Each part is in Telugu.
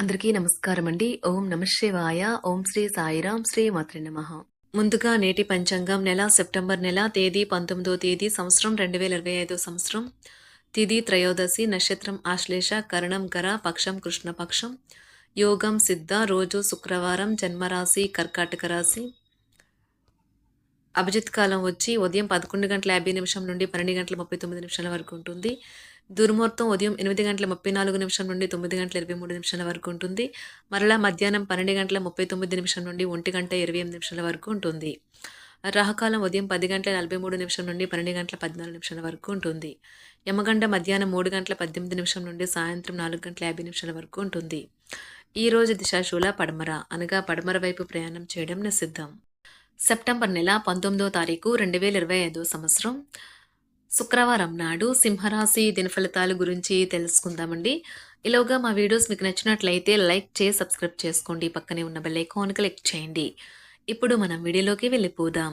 అందరికీ నమస్కారం అండి ఓం నమశివాయ ఓం శ్రీ సాయిరాం. శ్రీ మాత్రి నమ. ముందుగా నేటి పంచాంగం నెల సెప్టెంబర్ నెల తేదీ పంతొమ్మిదో తేదీ సంవత్సరం రెండు వేల ఇరవై ఐదో సంవత్సరం. తిది త్రయోదశి నక్షత్రం ఆశ్లేష కరణం కర పక్షం కృష్ణపక్షం యోగం సిద్ధ రోజు శుక్రవారం జన్మరాశి కర్కాటక రాశి. అభిజిత్ కాలం వచ్చి ఉదయం పదకొండు గంటల యాభై నిమిషం నుండి పన్నెండు గంటల ముప్పై తొమ్మిది నిమిషాల వరకు ఉంటుంది. దుర్ముహూర్తం ఉదయం ఎనిమిది గంటల ముప్పై నాలుగు నిమిషం నుండి తొమ్మిది గంటల ఇరవై మూడు నిమిషాల వరకు ఉంటుంది. మరలా మధ్యాహ్నం పన్నెండు గంటల ముప్పై తొమ్మిది నిమిషం నుండి ఒంటి గంట ఇరవై ఎనిమిది నిమిషాల వరకు ఉంటుంది. రాహకాలం ఉదయం పది గంటల నలభై మూడు నిమిషం నుండి పన్నెండు గంటల పద్నాలుగు నిమిషాల వరకు ఉంటుంది. యమగండ మధ్యాహ్నం మూడు గంటల పద్దెనిమిది నిమిషం నుండి సాయంత్రం నాలుగు గంటల యాభై నిమిషాల వరకు ఉంటుంది. ఈ రోజు దిశాశూల పడమర అనగా పడమర వైపు ప్రయాణం చేయడం నిషిద్ధం. సెప్టెంబర్ నెల పంతొమ్మిదో తారీఖు రెండు వేల ఇరవై ఐదో సంవత్సరం. శుక్రవారం నాడు సింహరాశి దిన ఫలితాల గురించి తెలుసుకుందామండి. ఇలాగా మా వీడియోస్ మీకు నచ్చినట్లయితే లైక్ చేసి సబ్స్క్రైబ్ చేసుకోండి. పక్కనే ఉన్న బెల్ ఐకాన్ క్లిక్ చేయండి. ఇప్పుడు మనం వీడియోలోకి వెళ్ళిపోదాం.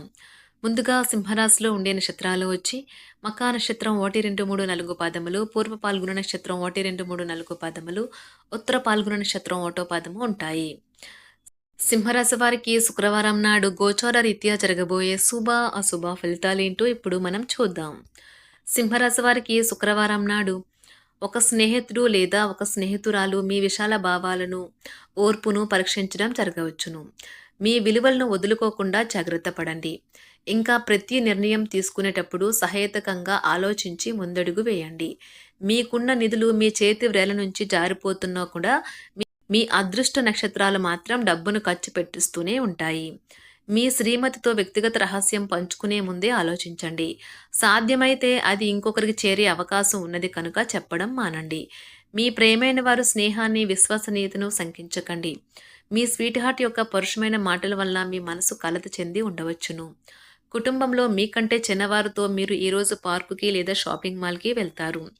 ముందుగా సింహరాశిలో ఉండే నక్షత్రాలు వచ్చి మకా నక్షత్రం ఒకటి రెండు మూడు నాలుగు పాదములు పూర్వ పాల్గొన నక్షత్రం ఒకటి రెండు మూడు నాలుగు పాదములు ఉత్తర పాల్గొన నక్షత్రం ఒకటో పాదము ఉంటాయి. సింహరాశి వారికి శుక్రవారం నాడు గోచార రీత్యా జరగబోయే శుభ అశుభ ఫలితాలేంటో ఇప్పుడు మనం చూద్దాం. సింహరాశి వారికి శుక్రవారం నాడు ఒక స్నేహితుడు లేదా ఒక స్నేహితురాలు మీ విశాల భావాలను ఓర్పును పరీక్షించడం జరగవచ్చును. మీ విలువలను వదులుకోకుండా జాగ్రత్త పడండి. ఇంకా ప్రతి నిర్ణయం తీసుకునేటప్పుడు సహేతకంగా ఆలోచించి ముందడుగు వేయండి. మీకున్న నిధులు మీ చేతి వ్రేల నుంచి జారిపోతున్నా కూడా మీ అదృష్ట నక్షత్రాలు మాత్రం డబ్బును ఖర్చు పెట్టిస్తూనే ఉంటాయి. మీ శ్రీమతితో వ్యక్తిగత రహస్యం పంచుకునే ముందే ఆలోచించండి. సాధ్యమైతే అది ఇంకొకరికి చేరే అవకాశం ఉన్నది కనుక చెప్పడం మానండి. మీ ప్రేమైన వారు స్నేహాన్ని విశ్వసనీయతను శంకించకండి. మీ స్వీట్ హార్ట్ యొక్క పరుషమైన మాటల వల్ల మీ మనసు కలత చెంది ఉండవచ్చును. కుటుంబంలో మీకంటే చిన్నవారితో మీరు ఈరోజు పార్కుకి లేదా షాపింగ్ మాల్కి వెళ్తారు.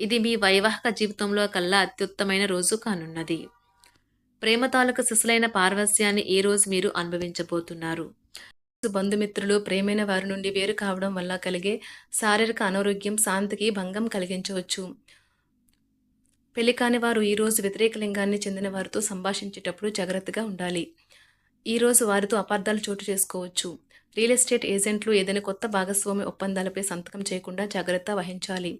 ఇది మీ వైవాహిక జీవితంలో కల్లా అత్యుత్తమైన రోజు కానున్నది. ప్రేమ తాలూకు సిసలైన పార్వస్యాన్ని ఈ రోజు మీరు అనుభవించబోతున్నారు. బంధుమిత్రులు ప్రేమైన వారి నుండి వేరు కావడం వల్ల కలిగే శారీరక అనారోగ్యం శాంతికి భంగం కలిగించవచ్చు. పెళ్ళి కాని వారు ఈరోజు వ్యతిరేక లింగాన్ని చెందిన వారితో సంభాషించేటప్పుడు జాగ్రత్తగా ఉండాలి. ఈరోజు వారితో అపార్థాలు చోటు చేసుకోవచ్చు. రియల్ ఎస్టేట్ ఏజెంట్లు ఏదైనా కొత్త భాగస్వామి ఒప్పందాలపై సంతకం చేయకుండా జాగ్రత్త వహించాలి.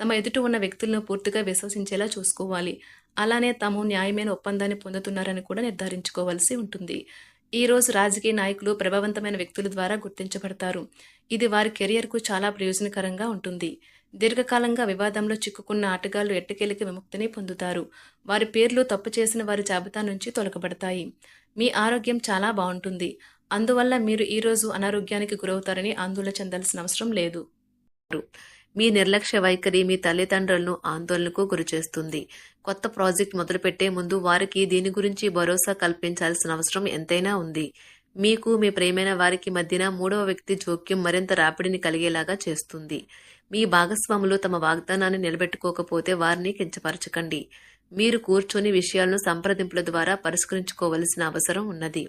తమ ఎదుట ఉన్న వ్యక్తులను పూర్తిగా విశ్వసించేలా చూసుకోవాలి. అలానే తాము న్యాయమైన ఒప్పందాన్ని పొందుతున్నారని కూడా నిర్ధారించుకోవాల్సి ఉంటుంది. ఈ రోజు రాజకీయ నాయకులు ప్రభావవంతమైన వ్యక్తుల ద్వారా గుర్తించబడతారు. ఇది వారి కెరియర్కు చాలా ప్రయోజనకరంగా ఉంటుంది. దీర్ఘకాలంగా వివాదంలో చిక్కుకున్న ఆటగాళ్ళు ఎట్టకేలిక విముక్తిని పొందుతారు. వారి పేర్లు తప్పు చేసిన వారి జాబితా నుంచి తొలగబడతాయి. మీ ఆరోగ్యం చాలా బాగుంటుంది. అందువల్ల మీరు ఈరోజు అనారోగ్యానికి గురవుతారని ఆందోళన చెందాల్సిన అవసరం లేదు. మీ నిర్లక్ష్య వైఖరి మీ తల్లిదండ్రులను ఆందోళనకు గురిచేస్తుంది. కొత్త ప్రాజెక్ట్ మొదలుపెట్టే ముందు వారికి దీని గురించి భరోసా కల్పించాల్సిన అవసరం ఎంతైనా ఉంది. మీకు మీ ప్రేమైన వారికి మధ్యన మూడవ వ్యక్తి జోక్యం మరింత రాపిడిని కలిగేలాగా చేస్తుంది. మీ భాగస్వాములు తమ వాగ్దానాన్ని నిలబెట్టుకోకపోతే వారిని కించపరచకండి. మీరు కూర్చొని విషయాలను సంప్రదింపుల ద్వారా పరిష్కరించుకోవలసిన అవసరం ఉన్నది.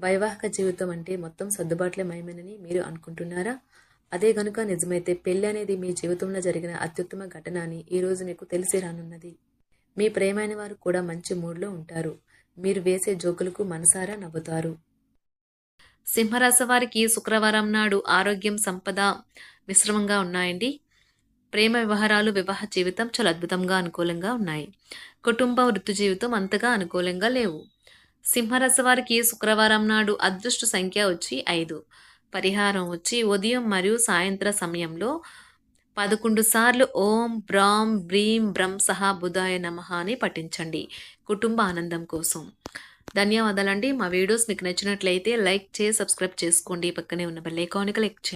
వైవాహిక జీవితం అంటే మొత్తం సర్దుబాట్లే మయమేనని మీరు అనుకుంటున్నారా? అదే గనుక నిజమైతే పెళ్ళి అనేది మీ జీవితంలో జరిగిన అత్యుత్తమ ఘటన అని ఈరోజు మీకు తెలిసి రానున్నది. మీ ప్రేమైన వారు కూడా మంచి మూడ్లో ఉంటారు. మీరు వేసే జోకులకు మనసారా నవ్వుతారు. సింహరాశి వారికి శుక్రవారం నాడు ఆరోగ్యం సంపద మిశ్రమంగా ఉన్నాయండి. ప్రేమ వ్యవహారాలు వివాహ జీవితం చాలా అద్భుతంగా అనుకూలంగా ఉన్నాయి. కుటుంబ వృత్తి జీవితం అంతగా అనుకూలంగా లేవు. సింహరాశి వారికి శుక్రవారం నాడు అదృష్ట సంఖ్య వచ్చి ఐదు. పరిహారం వచ్చి ఉదయం మరియు సాయంత్ర సమయంలో పదకొండు సార్లు ఓం బ్రాం బ్రీం బ్రం సహా బుధాయ నమ అని పఠించండి. కుటుంబ ఆనందం కోసం. ధన్యవాదాలండి. మా వీడియోస్ మీకు నచ్చినట్లయితే లైక్ చేసి సబ్స్క్రైబ్ చేసుకోండి. పక్కనే ఉన్న బెల్ ఐకాన్కి లైక్ చేయండి.